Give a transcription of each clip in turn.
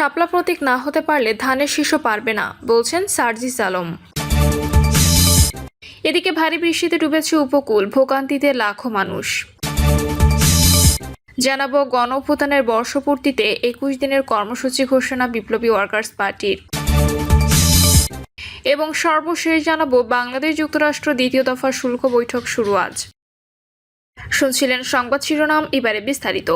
শাপলা প্রতীক না হতে পারলে ধানের শীষ পারবে না, বলছেন সার্জিস আলম। এদিকে ভারী বৃষ্টিতে ডুবেছে উপকূল, ভোগান্তিতে লাখো মানুষ। জানাব গণ অভ্যুত্থানের বর্ষপূর্তিতে একুশ দিনের কর্মসূচি ঘোষণা বিপ্লবী ওয়ার্কার্স পার্টির। এবং সর্বশেষ জানাব, বাংলাদেশ যুক্তরাষ্ট্র দ্বিতীয় দফা শুল্ক বৈঠক শুরু আজ। শুনছিলেন সংবাদ শিরোনাম, এবারে বিস্তারিত।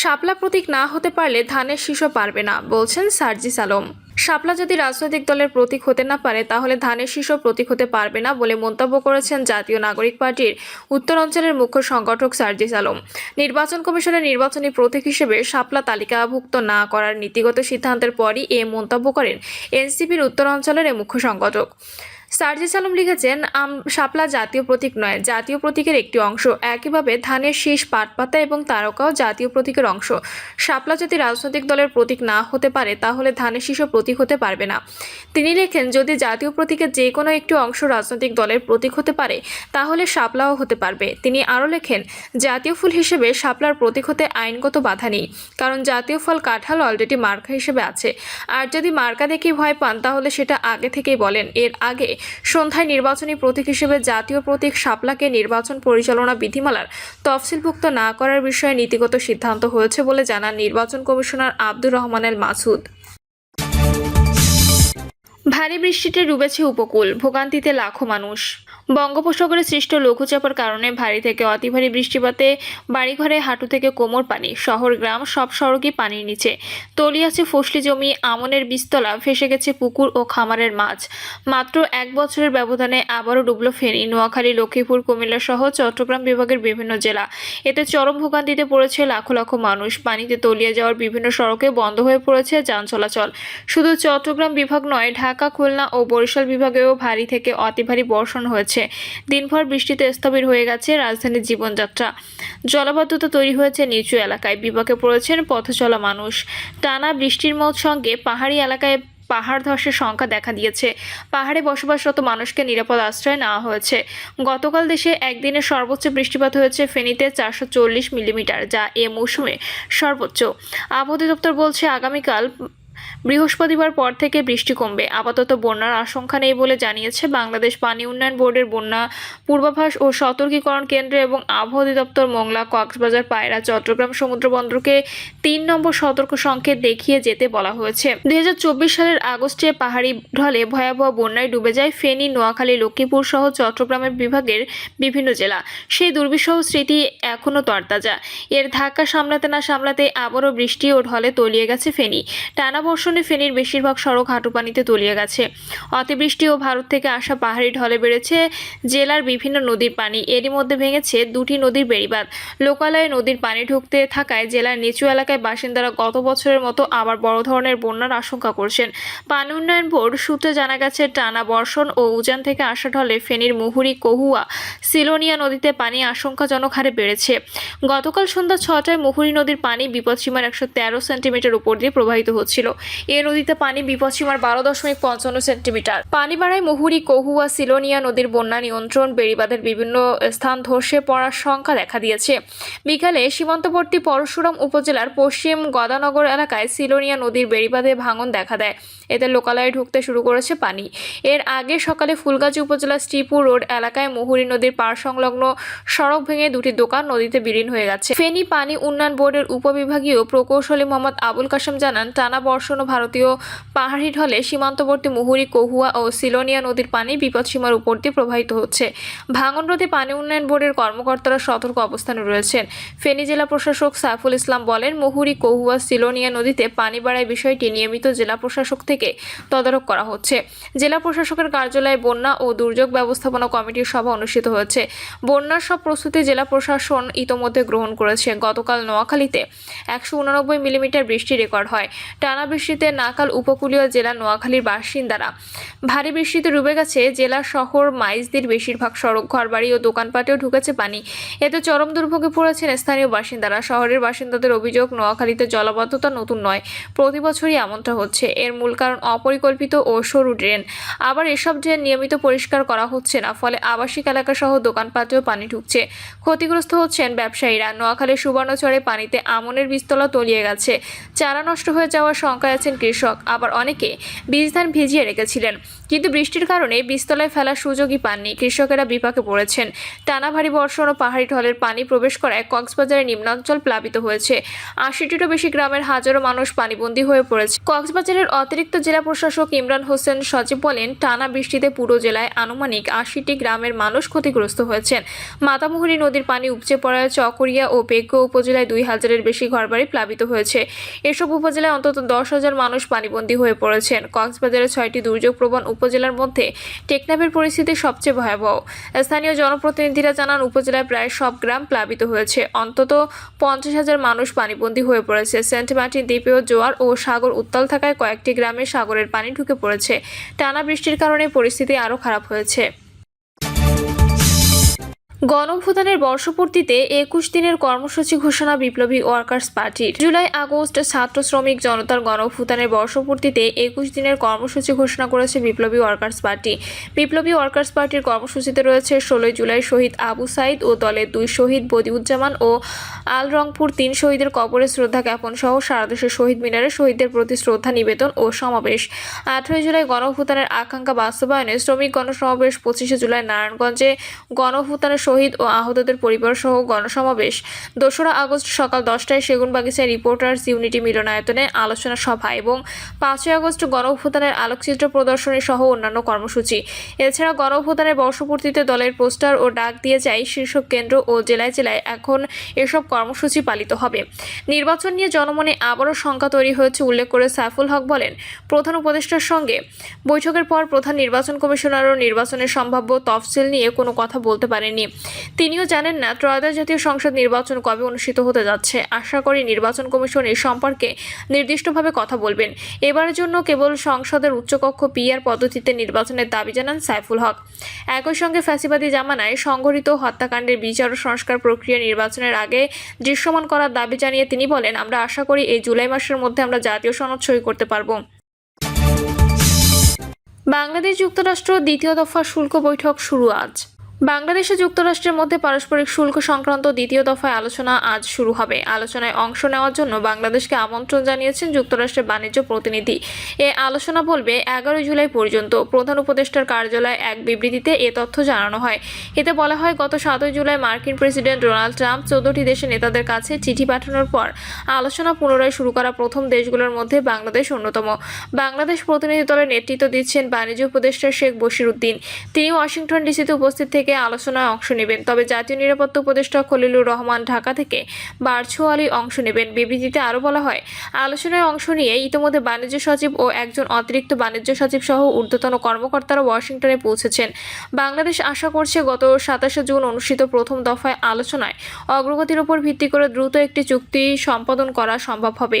শাপলা প্রতীক না হতে পারলে ধানের শীষ পারবে না, বলছেন সার্জিস আলম। শাপলা যদি রাজনৈতিক দলের প্রতীক হতে না পারে, তাহলে ধানের শীষ প্রতীক হতে পারবে না বলে মন্তব্য করেছেন জাতীয় নাগরিক পার্টির উত্তর অঞ্চলের মুখ্য সংগঠক সার্জিস আলম। নির্বাচন কমিশনের নির্বাচনী প্রতীক হিসেবে শাপলা তালিকাভুক্ত না করার নীতিগত সিদ্ধান্তের পরই এ মন্তব্য করেন এনসিপির উত্তর অঞ্চলের এ মুখ্য সংগঠক। সার্জিস আলম লিখেছেন, আম, শাপলা জাতীয় প্রতীক নয়, জাতীয় প্রতীকের একটি অংশ। একইভাবে ধানের শীষ, পাটপাতা এবং তারকাও জাতীয় প্রতীকের অংশ। শাপলা যদি রাজনৈতিক দলের প্রতীক না হতে পারে, তাহলে ধানের শীষও প্রতীক হতে পারবে না। তিনি লেখেন, যদি জাতীয় প্রতীকের যে কোনো একটি অংশ রাজনৈতিক দলের প্রতীক হতে পারে, তাহলে শাপলাও হতে পারবে। তিনি আরও লেখেন, জাতীয় ফুল হিসেবে শাপলার প্রতীক হতে আইনগত বাধা নেই, কারণ জাতীয় ফল কাঁঠাল অলরেডি মার্কা হিসেবে আছে। আর যদি মার্কা দেখে ভয় পান, তাহলে সেটা আগে থেকেই বলেন। এর আগে সন্ধ্যায় নির্বাচনী প্রতীক হিসেবে জাতীয় প্রতীক শাপলাকে নির্বাচন পরিচালনা বিধিমালার তফসিলভুক্ত না করার বিষয়ে নীতিগত সিদ্ধান্ত হয়েছে বলে জানান নির্বাচন কমিশনার আব্দুর রহমানের মাসুদ। ভারী বৃষ্টিতে ডুবেছে উপকূল, ভোগান্তিতে লাখো মানুষ। বঙ্গোপসাগরে সৃষ্ট লঘুচাপের কারণে ভারী থেকে অতি ভারী বৃষ্টিপাতে বাড়িঘরে, হাঁটু থেকে কোমর পানি, শহর, গ্রাম, সব সড়কই পানির নিচে। তলিয়াছে ফসলি জমি, আমনের বিস্তলা ভেসে গেছে পুকুর ও খামারের মাছ। মাত্র এক বছরের ব্যবধানে আবারও ডুবল ফেনী, নোয়াখালী, লক্ষ্মীপুর, কুমিল্লা সহ চট্টগ্রাম বিভাগের বিভিন্ন জেলা। এতে চরম ভোগান্তিতে পড়েছে লাখো লাখো মানুষ। পানিতে তলিয়ে যাওয়ার বিভিন্ন সড়কে বন্ধ হয়ে পড়েছে যান চলাচল। শুধু চট্টগ্রাম বিভাগ নয়, ঢাকা খুলনা ও বরিশাল বিভাগেও ভারী থেকে অতি ভারী বর্ষণ হয়েছে। দিনভর বৃষ্টিতে স্থবির হয়ে গেছে রাজধানীর জীবনযাত্রা। জলাবদ্ধতা তৈরি হয়েছে নিচু এলাকায়। বিপাকে পড়েছেন পথ চলা মানুষ। টানা বৃষ্টির মত সঙ্গে পাহাড়ি এলাকায় পাহাড় ধসের সংখ্যা দেখা দিয়েছে। পাহাড়ে বসবাসরত মানুষকে নিরাপদ আশ্রয় নেওয়া হয়েছে। গতকাল দেশে একদিনে সর্বোচ্চ বৃষ্টিপাত হয়েছে ফেনীতে চারশো চল্লিশ মিলিমিটার, যা এ মৌসুমে সর্বোচ্চ। আবহাওয়া দপ্তর বলছে, আগামীকাল বৃহস্পতিবার পর থেকে বৃষ্টি কমবে। আপাতত বন্যার আশঙ্কা নেই বলে জানিয়েছে বাংলাদেশ পানি উন্নয়ন বোর্ডের বন্যা পূর্বাভাস ও সতর্কীকরণ কেন্দ্র এবং আবহাওয়া অধিদপ্তর মোংলা, কক্সবাজার, পায়রা, চট্টগ্রাম সমুদ্র বন্দরকে তিন নম্বর সতর্ক সংকেত দেখিয়ে যেতে বলা হয়েছে। দু হাজার চব্বিশ সালের আগস্টে পাহাড়ি ঢলে ভয়াবহ বন্যায় ডুবে যায় ফেনী, নোয়াখালী, লক্ষ্মীপুর সহ চট্টগ্রামের বিভাগের বিভিন্ন জেলা। সেই দুর্বিষহ স্মৃতি এখনও তরতাজা। এর ধাক্কা সামলাতে না সামলাতে আবারও বৃষ্টি ও ঢলে তলিয়ে গেছে ফেনী। টানা বর্ষণে ফেনীর বেশিরভাগ সড়ক হাঁটুপানিতে তলিয়ে গেছে। অতিবৃষ্টি ও ভারত থেকে আসা পাহাড়ি ঢলে বেড়েছে জেলার বিভিন্ন নদীর পানি। এরই মধ্যে ভেঙেছে দুটি নদীর বেড়িবাঁধ। লোকালয়ে নদীর পানি ঢুকতে থাকায় জেলার নিচু এলাকায় বাসিন্দারা গত বছরের মতো আবার বড় ধরনের বন্যার আশঙ্কা করছেন। পানি উন্নয়ন বোর্ড সূত্রে জানা গেছে, টানা বর্ষণ ও উজান থেকে আসা ঢলে ফেনীর মুহুরি, কহুয়া, সিলোনিয়া নদীতে পানি আশঙ্কাজনক হারে বেড়েছে। গতকাল সন্ধ্যা ছটায় মুহুরী নদীর পানি বিপদসীমার একশো তেরো সেন্টিমিটার উপর দিয়ে প্রবাহিত হচ্ছিল। এ নদীতে পানি বিপদসীমার বারো দশমিক পঞ্চান্ন সেন্টিমিটার। পানি বাড়ায় মুহুরী, কহুয়া, সিলোনিয়া নদীর বন্যা নিয়ন্ত্রণ, বেড়িবাঁধের বিভিন্ন স্থান ধসে পড়ার সংখ্যা দেখা দিয়েছে। বিকালে সীমান্তবর্তী পরশুরাম উপজেলার পশ্চিম গদানগর এলাকায় সিলোনিয়া নদীর বেড়িবাঁধে ভাঙন দেখা দেয়। এতে লোকালয়ে ঢুকতে শুরু করেছে পানি। এর আগে সকালে ফুলগাজী উপজেলার শ্রীপুর রোড এলাকায় মুহুরী নদীর পার সংলগ্ন সড়ক ভেঙে দুটি দোকান নদীতে বিলীন হয়ে গেছে। ফেনী পানি উন্নয়ন বোর্ডের উপবিভাগীয় প্রকৌশলী মোহাম্মদ আবুল কাশেম জানান, টানা বর্ষণ ও ভারতীয় পাহাড়ি ঢলে সীমান্তবর্তী মুহুরী, কহুয়া ও সিলোনিয়া নদীর পানি বিপদসীমার উপর দিয়ে প্রবাহিত হচ্ছে। ভাঙন রোধে পানি উন্নয়ন বোর্ডের কর্মকর্তারা সতর্ক অবস্থানে রয়েছেন। ফেনী জেলা প্রশাসক সাইফুল ইসলাম বলেন, মুহুরী, কহুয়া, সিলোনিয়া নদীতে পানি বাড়ায় বিষয়টি নিয়মিত জেলা প্রশাসক থেকে তদারক করা হচ্ছে। জেলা প্রশাসকের কার্যালয়ে বন্যা ও দুর্যোগ ব্যবস্থাপনা কমিটির সভা অনুষ্ঠিত হয়েছে। বন্যার সব প্রস্তুতি জেলা প্রশাসন ইতোমধ্যে গ্রহণ করেছে। গতকাল নোয়াখালীতে একশো উননব্বই মিলিমিটার বৃষ্টি রেকর্ড হয়। টানা বৃষ্টিতে নাকাল উপকূলীয় জেলা নোয়াখালীর বাসিন্দারা। ভারী বৃষ্টিতে ডুবে গেছে জেলা শহর মাইজদের বেশিরভাগ সড়ক, ঘরবাড়ি ও দোকানপাটেও ঢুকেছে পানি। এতে চরম দুর্ভোগে পড়েছেন স্থানীয় বাসিন্দারা। শহরের বাসিন্দাদের অভিযোগ, নোয়াখালীতে জলাবদ্ধতা নতুন নয়। প্রতি বছরই এমনটা হচ্ছে। এর মূল কারণ কারণ অপরিকল্পিত ও সরু ড্রেন। আবার এসব ড্রেন নিয়মিত পরিষ্কার করা হচ্ছে না, ফলে আবাসিক এলাকা সহ দোকানপাটেও পানি ঢুকছে। ক্ষতিগ্রস্ত হচ্ছেন ব্যবসায়ীরা। নোয়াখালীর সুবর্ণচরে পানিতে আমনের বীজতলা তলিয়ে গেছে। চারা নষ্ট হয়ে যাওয়ার শঙ্কায় আছেন কৃষক। আবার অনেকে বীজ ধান ভিজিয়ে রেখেছিলেন, কিন্তু বৃষ্টির কারণে বীজতলায় ফেলার সুযোগই পাননি। কৃষকেরা বিপাকে পড়েছেন। টানা ভারী বর্ষণ ও পাহাড়ি ঢলের পানি প্রবেশ করায় কক্সবাজারের নিম্নাঞ্চল প্লাবিত হয়েছে। আশিটিরও বেশি গ্রামের হাজারো মানুষ পানিবন্দী হয়ে পড়েছে। কক্সবাজারের অতিরিক্ত জেলা প্রশাসক ইমরান হোসেন সচিব বলেন, টানা বৃষ্টিতে পুরো জেলায় আনুমানিক আশিটি গ্রামের মানুষ ক্ষতিগ্রস্ত হয়েছেন। মাতামুহুরী নদীর পানি উপচে পড়ায় চকরিয়া ও পেগ্য উপজেলায় দুই হাজারের বেশি ঘরবাড়ি প্লাবিত হয়েছে। এসব উপজেলায় অন্তত দশ হাজার মানুষ পানিবন্দী হয়ে পড়েছেন। কক্সবাজারের ছয়টি দুর্যোগপ্রবণ উপজেলার মধ্যে টেকনাফের পরিস্থিতি সবচেয়ে ভয়াবহ। স্থানীয় জনপ্রতিনিধিরা জানান, উপজেলায় প্রায় সব গ্রাম প্লাবিত হয়েছে। অন্তত পঞ্চাশ হাজার মানুষ পানিবন্দী হয়ে পড়েছে। সেন্ট মার্টিন দ্বীপেও জোয়ার ও সাগর উত্তাল থাকায় কয়েকটি গ্রামে সাগরের পানি ঢুকে পড়েছে। টানা বৃষ্টির কারণে পরিস্থিতি আরও খারাপ হয়েছে। গণভূতানের বর্ষপূর্তিতে একুশ দিনের কর্মসূচি ঘোষণা বিপ্লবী ওয়ার্কার্স পার্টির। জুলাই, আগস্ট ছাত্র শ্রমিক জনতার গণভূতানের বর্ষপূর্তিতে একুশ দিনের কর্মসূচি ঘোষণা করেছে বিপ্লবী ওয়ার্কার্স পার্টি। বিপ্লবী ওয়ার্কার্স পার্টির কর্মসূচিতে রয়েছে ষোলোই জুলাই শহীদ আবু সাইদ ও দলের দুই শহীদ বদিউজ্জামান ও আল রংপুর তিন শহীদের কবরে শ্রদ্ধা জ্ঞাপন সহ সারাদেশের শহীদ মিনারে শহীদদের প্রতি শ্রদ্ধা নিবেদন ও সমাবেশ। আঠারোই জুলাই গণভূতানের আকাঙ্ক্ষা বাস্তবায়নে শ্রমিক গণসমাবেশ পঁচিশে জুলাই নারায়ণগঞ্জে গণভূতানের শহীদ ও আহতদের পরিবার সহ গণসমাবেশ। দোসরা আগস্ট সকাল দশটায় সেগুনবাগিচায় রিপোর্টার্স ইউনিটি মিলনায়তনে আলোচনা সভা এবং পাঁচই আগস্ট গণভূতানের আলোকচিত্র প্রদর্শনী সহ অন্যান্য কর্মসূচি। এছাড়া গণভূতানের বর্ষপূর্তিতে দলের পোস্টার ও ডাক দিয়ে যায় শীর্ষক কেন্দ্র ও জেলায় জেলায় এখন এসব কর্মসূচি পালিত হবে। নির্বাচন নিয়ে জনমনে আবারও শঙ্কা তৈরি হয়েছে উল্লেখ করে সাইফুল হক বলেন, প্রধান উপদেষ্টার সঙ্গে বৈঠকের পর প্রধান নির্বাচন কমিশনারও নির্বাচনের সম্ভাব্য তফসিল নিয়ে কোনো কথা বলতে পারেননি। তিনিও জানেন না ত্রয়োদশ জাতীয় সংসদ নির্বাচন কবে অনুষ্ঠিত হতে যাচ্ছে। আশা করি নির্বাচন কমিশন এই সম্পর্কে নির্দিষ্টভাবে কথা বলবেন। এবারের জন্য কেবল সংসদের উচ্চকক্ষ পিআর পদ্ধতিতে নির্বাচনের দাবি জানান সাইফুল হক। একই সঙ্গে ফ্যাসিবাদী জামানায় সংঘটিত হত্যাকাণ্ডের বিচার ও সংস্কার প্রক্রিয়া নির্বাচনের আগে দৃশ্যমান করার দাবি জানিয়ে তিনি বলেন, আমরা আশা করি এই জুলাই মাসের মধ্যে আমরা জাতীয় সনদ সই করতে পারব। বাংলাদেশ যুক্তরাষ্ট্র দ্বিতীয় দফা শুল্ক বৈঠক শুরু আজ। বাংলাদেশ যুক্তরাষ্ট্রের মধ্যে পারস্পরিক শুল্ক সংক্রান্ত দ্বিতীয় দফায় আলোচনা আজ শুরু হবে। আলোচনায় অংশ নেওয়ার জন্য বাংলাদেশকে আমন্ত্রণ জানিয়েছেন যুক্তরাষ্ট্রের বাণিজ্য প্রতিনিধি। এ আলোচনা বলবে এগারো জুলাই পর্যন্ত প্রধান উপদেষ্টার কার্যালয়ে এক বিবৃতিতে এ তথ্য জানানো হয়। এতে বলা হয়, গত সাতই জুলাই মার্কিন প্রেসিডেন্ট ডোনাল্ড ট্রাম্প চোদ্দটি দেশের নেতাদের কাছে চিঠি পাঠানোর পর আলোচনা পুনরায় শুরু করা প্রথম দেশগুলোর মধ্যে বাংলাদেশ অন্যতম। বাংলাদেশ প্রতিনিধি দলের নেতৃত্ব দিচ্ছেন বাণিজ্য উপদেষ্টা শেখ বশির উদ্দিন তিনি ওয়াশিংটন ডিসিতে উপস্থিত থেকে আলোচনায় অংশ নেবেন। তবে জাতীয় নিরাপত্তা উপদেষ্টা খলিলুর রহমান ঢাকা থেকে ভার্চুয়ালি অংশ নেবেন। বিবৃতিতে আরও বলা হয়, আলোচনায় অংশ নিয়ে ইতিমধ্যে বাণিজ্য সচিব ও একজন অতিরিক্ত বাণিজ্য সচিব সহ ঊর্ধ্বতন কর্মকর্তারা ওয়াশিংটনে পৌঁছেছেন। বাংলাদেশ আশা করছে গত সাতাশে জুন অনুষ্ঠিত প্রথম দফায় আলোচনায় অগ্রগতির উপর ভিত্তি করে দ্রুত একটি চুক্তি সম্পাদন করা সম্ভব হবে।